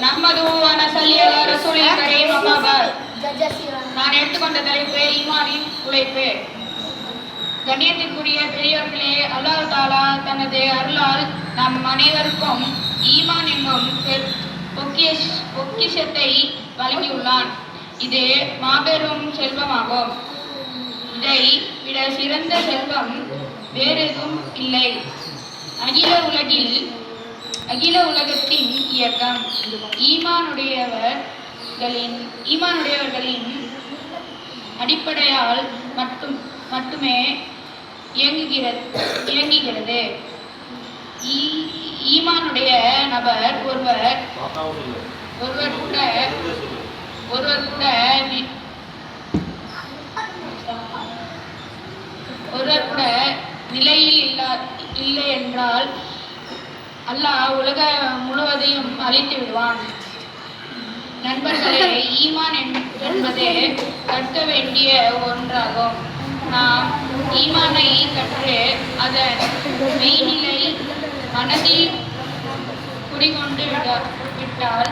நஹ்மது நான் எடுத்துக்கொண்ட தலைப்பு ஈமானின் உழைப்பு கண்ணியத்திற்குரிய பெரியவர்களே அல்லாஹ் தாலா தனது அருளால் நம் அனைவருக்கும் ஈமான் என்னும் பொக்கிஷத்தை வழங்கியுள்ளான் இது மாபெரும் செல்வமாகும் இதை விட சிறந்த செல்வம் வேறெதும் இல்லை அகில உலகில் அகில உலகத்தின் இயக்கம். ஈமானுடையவர்களின் ஈமானுடையவர்களின் அடிப்படையால் மட்டும் மட்டுமே இயங்குகிறது இயங்குகிறது. ஈ- ஈமானுடைய நபர் ஒருவர் ஒருவர் கூட ஒருவர் கூட ஒருவர் கூட நிலையில் இல்லா இல்லை என்றால் அல்லாஹ் உலக முழுவதையும் அழித்து விடுவான். நண்பர்களே ஈமான் என்- என்பது கற்க வேண்டிய ஒன்றாகும். நாம் ஈமானை கற்று அதன் மெய்நிலை மனதில் குடிகொண்டு விட- விட்டால்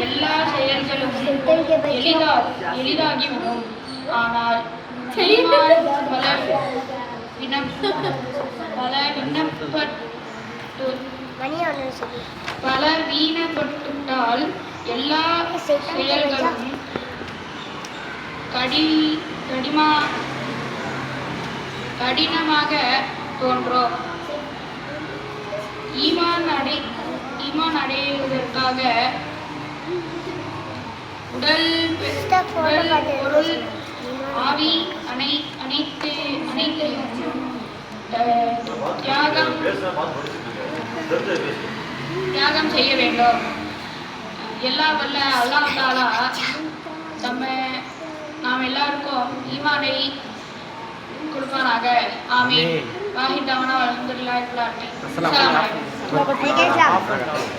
எல்லா செயல்களும் எளிதா எளிதாகிவிடும். ஆனால் வளர் பல விண்ணப்ப பல விண்ணப்பட்டு பல வீணப்பட்டுவிட்டால் எல்லா செயல்களும் கடி கடிமா கடினமாக தோன்றும். ஈமான் அடை ஈமான் அடைவதற்காக உடல் உடல் பொருள் ஆவி அனை தியாகம் செய்ய வேண்டும். எல்லா வல்ல அல்லாஹ் தாலா நம்ம நாம் எல்லாருக்கும் ஈமானை கொடுப்பானாக. ஆமீன். வாஹித் அவனா அலமதுல்லாஹி அஸ்ஸலாமு அலைக்கும்.